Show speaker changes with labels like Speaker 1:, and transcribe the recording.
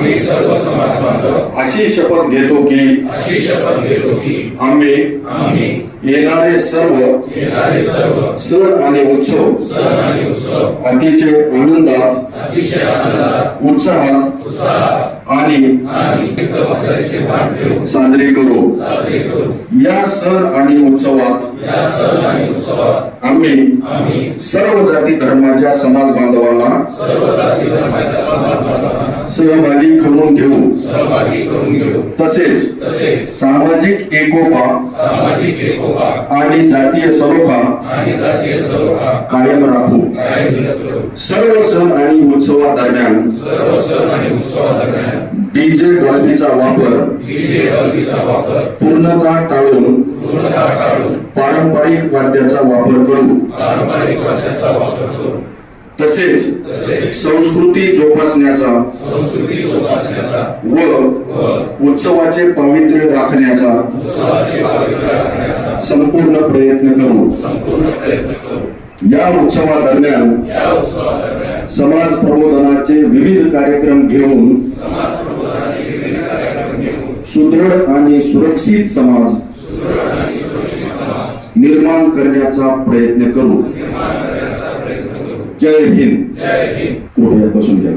Speaker 1: आम्ही सर्व समाज बांधव
Speaker 2: अशी शपथ घेतो की
Speaker 1: अशी शपथ घेतो की
Speaker 2: आम्ही
Speaker 1: आम्ही
Speaker 2: येणारे सर्व
Speaker 1: येणारे सर्व
Speaker 2: सण आणि उत्सव
Speaker 1: सण आणि उत्सव
Speaker 2: अतिशय आनंदात
Speaker 1: अतिशय आनंदात
Speaker 2: उत्साहात
Speaker 1: उत्साहात
Speaker 2: आणि
Speaker 1: आणि जबाबदारीचे भान ठेवून
Speaker 2: साजरे करू.
Speaker 1: साजरे करू.
Speaker 2: या सण आणि उत्सवात
Speaker 1: या सण आणि उत्सवात
Speaker 2: आम्ही
Speaker 1: आम्ही
Speaker 2: सर्व जाती धर्माच्या समाज बांधवांना
Speaker 1: सर्व जाती धर्माच्या समाज बांधवांना
Speaker 2: सहभागी करून घेऊ. तसेच सामाजिक एकोपा
Speaker 1: सामाजिक एकोपा
Speaker 2: आणि जातीय सलोखा कायम राखू. सर्व सण आणि उत्सवादरम्यान
Speaker 1: आणि उत्सवादरम्यान
Speaker 2: डीजे डॉल्बीचा वापर
Speaker 1: डीजे डॉल्बीचा वापर
Speaker 2: पूर्णतः टाळून
Speaker 1: पूर्णतः टाळून
Speaker 2: पारंपरिक वाद्याचा वापर करू. तसेच संस्कृती जोपासण्याचा व उत्सवाचे पावित्र्य राखण्याचा संपूर्ण प्रयत्न करू. या उत्सवादरम्यान समाज प्रबोधनाचे विविध कार्यक्रम घेऊन
Speaker 1: सुदृढ आणि सुरक्षित समाज
Speaker 2: निर्माण करण्याचा प्रयत्न करू.
Speaker 1: निर्माण करण्याचा प्रयत्न करू
Speaker 2: जय हिंद.
Speaker 1: जय हिंद.
Speaker 2: कृपया बसून घ्या